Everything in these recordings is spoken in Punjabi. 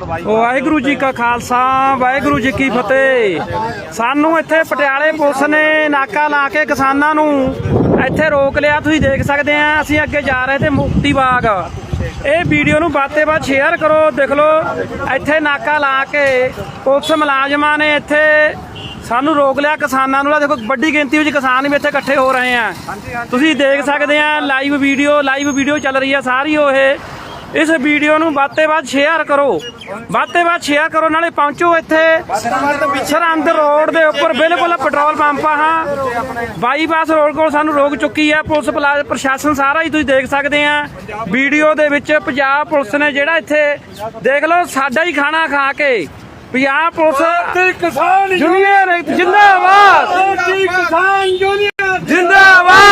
ਵਾਹਿਗੁਰੂ ਜੀ ਕਾ ਖਾਲਸਾ, ਵਾਹਿਗੁਰੂ ਜੀ ਕੀ ਫਤਿਹ। ਸਾਨੂੰ ਇੱਥੇ ਪਟਿਆਲੇ ਪੁਲਿਸ ਨੇ ਨਾਕਾ ਲਾ ਕੇ ਕਿਸਾਨਾਂ ਨੂੰ ਇੱਥੇ ਰੋਕ ਲਿਆ। ਤੁਸੀਂ ਦੇਖ ਸਕਦੇ ਆ, ਅਸੀਂ ਅੱਗੇ ਜਾ ਰਹੇ ਤੇ ਮੁਕਤੀ ਬਾਗ। ਇਹ ਵੀਡੀਓ ਨੂੰ ਬਾਤੇ ਬਾਤ ਸ਼ੇਅਰ ਕਰੋ, ਦੇਖ ਲਓ। ਇੱਥੇ ਨਾਕਾ ਲਾ ਕੇ ਪੁਲਿਸ ਮੁਲਾਜ਼ਮਾਂ ਨੇ ਇੱਥੇ ਸਾਨੂੰ ਰੋਕ ਲਿਆ ਕਿਸਾਨਾਂ ਨੂੰ। ਦੇਖੋ, ਵੱਡੀ ਗਿਣਤੀ ਵਿੱਚ ਕਿਸਾਨ ਵੀ ਇੱਥੇ ਇਕੱਠੇ ਹੋ ਰਹੇ ਆ। ਤੁਸੀਂ ਦੇਖ ਸਕਦੇ ਆ ਲਾਈਵ ਵੀਡੀਓ ਲਾਈਵ ਵੀਡੀਓ ਚੱਲ ਰਹੀ ਆ ਸਾਰੀ ਉਹ ਇਹ। ਇਸ ਵੀਡੀਓ ਨੂੰ ਵੱਧ ਤੋਂ ਵੱਧ ਸ਼ੇਅਰ ਕਰੋ। ਵੱਧ ਤੋਂ ਵੱਧ ਸ਼ੇਅਰ ਕਰੋ ਨਾਲੇ ਪਹੁੰਚੋ ਇੱਥੇ। ਸਰਹੰਦ ਰੋਡ ਦੇ ਉੱਪਰ ਬਿਲਕੁਲ ਪੈਟਰੋਲ ਪੰਪ ਆ ਹਾਂ। ਬਾਈਪਾਸ ਰੋਡ ਕੋਲ ਸਾਨੂੰ ਰੋਕ ਚੁੱਕੀ ਹੈ ਪੁਲਿਸ ਪਲਾ- ਪ੍ਰਸ਼ਾਸਨ ਸਾਰਾ ਹੀ ਤੁਸੀਂ ਦੇਖ ਸਕਦੇ ਆ। ਵੀਡੀਓ ਦੇ ਵਿੱਚ ਪੰਜਾਬ ਪੁਲਿਸ ਨੇ ਜਿਹੜਾ ਇੱਥੇ ਦੇਖ ਲਓ ਸਾਡਾ ਹੀ ਖਾਣਾ ਖਾ ਕੇ ਪੰਜਾਬ ਪੁਲਿਸ ਕਿਸਾਨ ਜੂਨੀਅਰ ਜਿੰਦਾਬਾਦ। ਸਾਡੀ ਕਿਸਾਨ ਯੂਨੀਅਨ ਜਿੰਦਾਬਾਦ।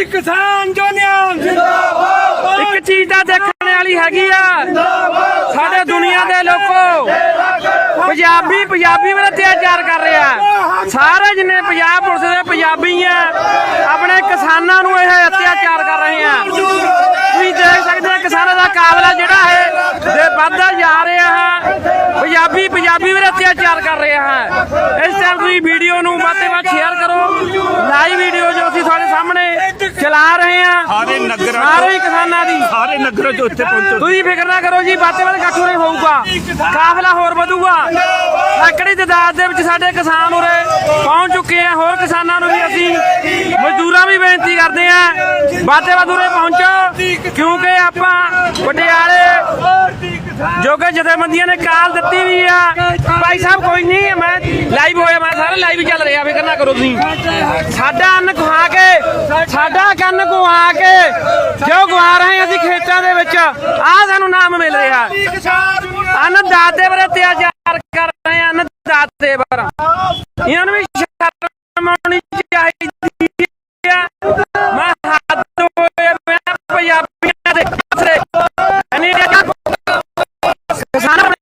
ਭਾਰਤੀ ਕਿਸਾਨ ਯੂਨੀਅਨ ਜਿੰਦਾਬਾਦ। ਇੱਕ ਚੀਜ਼ ਤਾਂ ਦੇਖਣ ਵਾਲੀ ਹੈਗੀ ਆ। ਸਾਡੇ ਦੁਨੀਆ ਦੇ ਲੋਕੋ ਪੰਜਾਬੀ ਪੰਜਾਬੀ ਵਿਰ ਅਤਿਆਚਾਰ ਕਰ ਰਿਹਾ। ਸਾਰੇ ਜਿੰਨੇ ਪੰਜਾਬ ਪੁਲਿਸ ਦੇ ਪੰਜਾਬੀ ਆ ਆਪਣੇ ਕਿਸਾਨਾਂ ਨੂੰ ਇਹ ਅਤਿਆਚਾਰ ਕਰ ਰਹੇ ਆ। ਤੁਸੀਂ ਦੇਖ ਸਕਦੇ ਆ ਕਿਸਾਨਾਂ ਦਾ ਕਾਬਲਾ ਜਿਹੜਾ ਹੈ ਦੇ ਵੱਧਦਾ ਜਾ ਰਿਹਾ ਹੈ। ਪੰਜਾਬੀ ਪੰਜਾਬੀ ਵਿਰ ਅਤਿਆਚਾਰ ਕਰ ਰਿਹਾ ਹੈ। ਇਸ ਟਾਈਮ ਤੁਸੀਂ ਵੀਡੀਓ ਨੂੰ ਵੱਧ ਤੋਂ ਵੱਧ ਸ਼ੇਅਰ ਕਰੋ ਲਾਈਵ ਵੀਡੀਓ ਜੋ ਅਸੀਂ ਤੁਹਾਡੇ ਸਾਹਮਣੇ ਚਲਾ ਰਹੇ ਆ। ਸਾਰੇ ਨਗਰਾਂ ਸਾਰੇ ਕਿਸਾਨਾਂ ਦੀ। ਸਾਰੇ ਨਗਰਾਂ ਚੋਂ ਇੱਥੇ ਪਹੁੰਚੋ। ਤੁਸੀਂ ਫਿਕਰ ਨਾ ਕਰੋ ਜੀ ਬਾਤੇ ਬਾਤੇ ਇਕੱਠ ਉਰੇ ਹੋਊਗਾ। ਕਾਫਲਾ ਹੋਰ ਵਧੂਗਾ। ਲੱਕੜੀ ਤਦਾਦ ਦੇ ਵਿੱਚ ਸਾਡੇ ਕਿਸਾਨ ਉਰੇ ਪਹੁੰਚ ਚੁੱਕੇ ਆ। ਹੋਰ ਕਿਸਾਨਾਂ ਨੂੰ ਵੀ ਅਸੀਂ ਮਜ਼ਦੂਰਾਂ ਵੀ ਬੇਨਤੀ ਕਰਦੇ ਆ ਬਾਤੇ ਉਰੇ ਪਹੁੰਚੋ। ਕਿਉਂਕਿ ਆਪਾਂ ਪਟਿਆਲੇ ਭਾਰਤੀ ਕਿਸਾਨ ਜੋ ਕਿ ਜਥੇਬੰਦੀਆਂ ਨੇ ਕਾਲ ਦਿੱਤੀ ਵੀ ਆ। ਭਾਈ ਸਾਹਿਬ ਕੋਈ ਨਹੀਂ ਮੈਂ ਲਾਈਵ ਹੋਇਆ ਮੈਂ ਸਾਰੇ ਲਾਈਵ ਚੱਲ ਰਿਹਾ। ਫਿਕਰ ਨਾ ਕਰੋ ਤੁਸੀਂ। ਸਾਡਾ ਅੰਨ ਖਵਾ ਕੇ ਸਾਡਾ ਕੰਨ ਖਵਾ ਕੇ ਜੋ ਗਵਾ ਰਹੇ ਦੇ ਵਿੱਚ ਆ ਸਾਨੂੰ ਨਾਮ ਮਿਲ ਰਿਹਾ। ਕਿਸਾਨ ਯੂਨੀਅਨ ਅੰਨ ਦਾਤੇ ਅਤਿਆਚਾਰ ਕਰ ਰਹੇ ਅੰਨ ਦਾਤੇ ਪਰ ਇਹਨਾਂ ਨੂੰ ਵੀ ਸ਼ਰਮ ਆਉਣੀ ਚਾਹੀਦੀ ਆ। ਮੈਂ ਹੱਥ ਹੋਏ ਮੈਂ ਪੰਜਾਬੀਆਂ ਦੇ ਪਾਸੇ ਨਹੀਂ ਕਿਸਾਨ